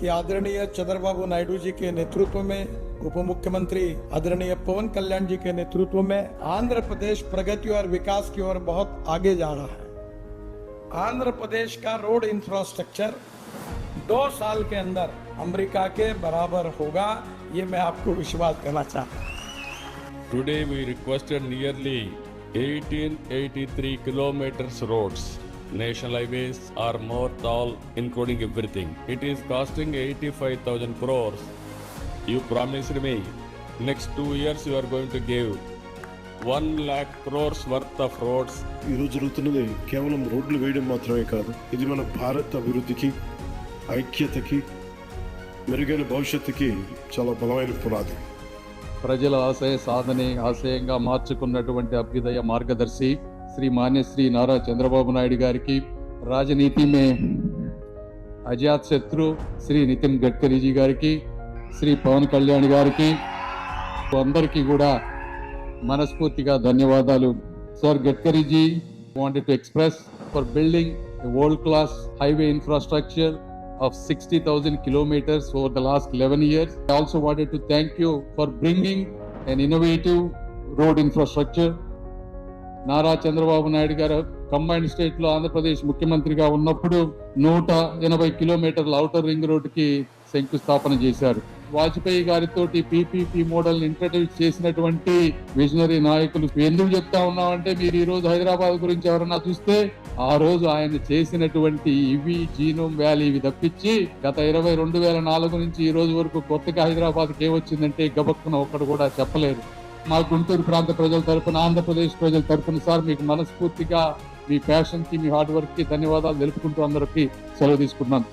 कि आदरणीय चंद्रबाबू नायडू जी के नेतृत्व में उप मुख्यमंत्री आदरणीय पवन कल्याण जी के नेतृत्व में आंध्र प्रदेश प्रगति और विकास की ओर बहुत आगे जा रहा है आंध्र प्रदेश का रोड इंफ्रास्ट्रक्चर दो साल के अंदर अमेरिका के बराबर होगा, ये मैं आपको विश्वास करना चाहता हूँ Today we requested nearly 1883 kilometers roads. National highways are more toll including everything. It is costing eighty five thousand crores you promised me next two years you are going to give one lakh crores worth of roads ఈరోజు జరుగుతున్నది కేవలం రోడ్లు వేయడం మాత్రమే కాదు ఇది మన భారత్ అభివృద్ధికి ఐక్యతకి మెరుగైన భవిష్యత్తుకి చాలా బలమైన పునాది. ప్రజల ఆశయ సాధనే ఆశయంగా మార్చుకున్నటువంటి అభ్యుదయ మార్గదర్శి శ్రీ మాన్యశ్రీ నారా చంద్రబాబు నాయుడు గారికి రాజనీతి మే అజాత్ శత్రు శ్రీ నితిన్ గడ్కరీజీ గారికి శ్రీ పవన్ కళ్యాణ్ గారికి అందరికీ కూడా మనస్ఫూర్తిగా ధన్యవాదాలు sir Gadkari ji wanted to express for building world class highway infrastructure of 60,000 kilometers over the last 11 years. I also wanted to thank you for bringing an innovative road infrastructure. Nara Chandrababu Naidu గారు combine స్టేట్లో ఆంధ్రప్రదేశ్ ముఖ్యమంత్రిగా ఉన్నప్పుడు నూట ఎనభై కిలోమీటర్ల outer ring రోడ్డుకి శంకుస్థాపన చేశారు. వాజ్పేయి గారితో పీపీపీ మోడల్ ఇంట్రడ్యూస్ చేసినటువంటి విజనరీ నాయకులు ఎందుకు చెప్తా ఉన్నామంటే మీరు ఈ రోజు హైదరాబాద్ గురించి ఎవరన్నా చూస్తే ఆ రోజు ఆయన చేసినటువంటి ఇవి జీనోమ్ వ్యాలీ ఇవి తప్పించి గత ఇరవై రెండు వేల నాలుగు నుంచి ఈ రోజు వరకు కొత్తగా హైదరాబాద్కి ఏమొచ్చిందంటే గబక్కున ఒక్కడు కూడా చెప్పలేరు. మా గుంటూరు ప్రాంత ప్రజల తరపున ఆంధ్రప్రదేశ్ ప్రజల తరపున సార్ మీకు మనస్ఫూర్తిగా మీ ప్యాషన్కి మీ హార్డ్ వర్క్కి ధన్యవాదాలు తెలుపుకుంటూ అందరికీ సెలవు తీసుకున్నాను